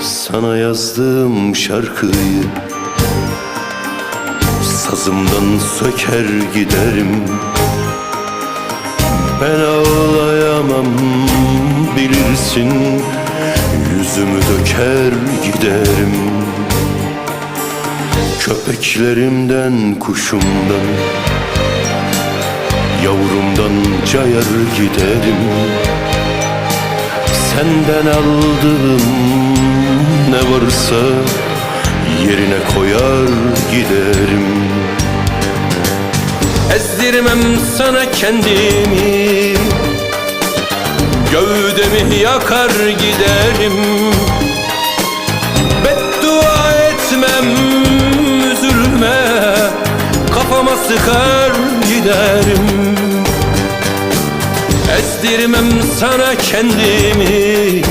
Sana yazdığım şarkıyı. Sazımdan söker giderim. Ben ağlayamam bilirsin. Yüzümü döker giderim. Köpeklerimden, kuşumdan. Yavrumdan cayar giderim. Senden aldığım varsa Yerine koyar giderim. Ezdirmem sana kendimi Gövdemi yakar giderim. Beddua etmem üzülme Kafama sıkar giderim. Ezdirmem sana kendimi